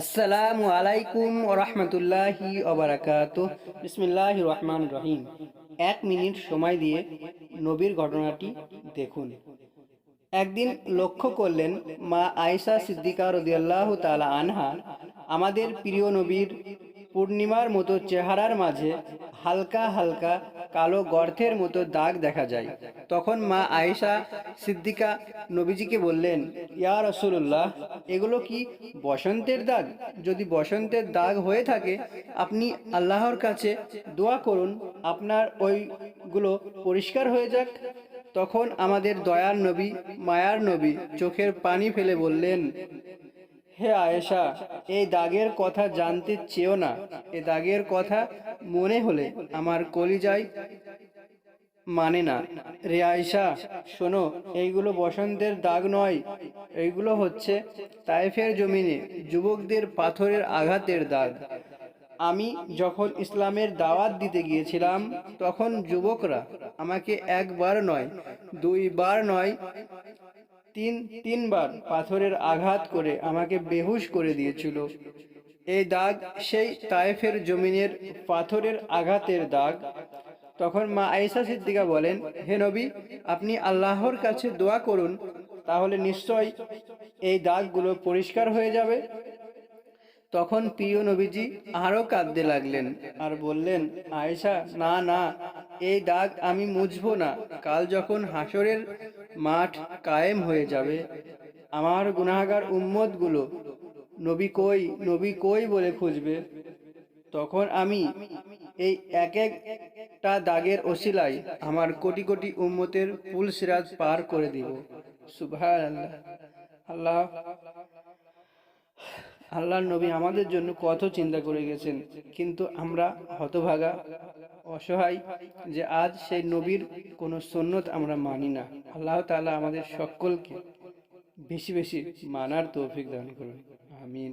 আসসালামু আলাইকুম ওরহমতুল্লাহি ওবরাকাত বিসমিল্লাহ রহমান রহিম। এক মিনিট সময় দিয়ে নবীর ঘটনাটি দেখুন। একদিন লক্ষ্য করলেন মা আয়সা সিদ্দিকা রদিয়াল্লাহ তালা আনহা, আমাদের প্রিয় নবীর পূর্ণিমার মতো চেহারার মাঝে হালকা হালকা কালো গর্থের মতো দাগ দেখা যায়। তখন মা আয়েশা সিদ্দিকা নবীজিকে বললেন, ইয়া রসুল্লাহ এগুলো কি বসন্তের দাগ? যদি বসন্তের দাগ হয়ে থাকে, আপনি আল্লাহর কাছে দোয়া করুন, আপনার ওইগুলো পরিষ্কার হয়ে যাক। তখন আমাদের দয়ার নবী, মায়ার নবী চোখের পানি ফেলে বললেন হে আয়েশা, এই দাগের কথা জানতে চেয়েও না। এ দাগের কথা মনে হলে আমার কলিজায় মানে না। রে আয়েশা, শোনো, এইগুলো বসন্তের দাগ নয়। এইগুলো হচ্ছে তাইফের জমিনে যুবকদের পাথরের আঘাতের দাগ। আমি যখন ইসলামের দাওয়াত দিতে গিয়েছিলাম, তখন যুবকরা আমাকে একবার নয়, দুইবার নয় তিন, তিনবার পাথরের আঘাত করে আমাকে বেহুশ করে দিয়েছিল। এই দাগ সেই তায়েফের জমিনের পাথরের আঘাতের দাগ। তখন মা আয়েশা সিদ্দিকা বলেন, হে নবী, আপনি আল্লাহর কাছে দোয়া করুন, তাহলে নিশ্চয় এই দাগগুলো পরিষ্কার হয়ে যাবে। তখন প্রিয় নবীজি আরও কাঁদতে লাগলেন আর বললেন, আয়েশা, না না এই দাগ আমি মুছবো না। কাল যখন হাসরের মাঠ কায়েম হয়ে যাবে, আমার গুনাহগার উম্মতগুলো নবী কই নবী কই বলে খুঁজবে, তখন আমি এই এক একটা দাগের ওসিলায় আমার কোটি কোটি উম্মতের পুল সিরাজ পার করে দিব। সুভার আল্লাহ আল্লাহ আল্লাহর নবী আমাদের জন্য কত চিন্তা করে গেছেন, কিন্তু আমরা হতভাগা, অসহায় যে আজ সেই নবীর কোনো সন্ন্যত আমরা মানি না। আল্লাহ তালা আমাদের সকলকে বেশি বেশি মানার তৌফিক দান করুন। আমিন।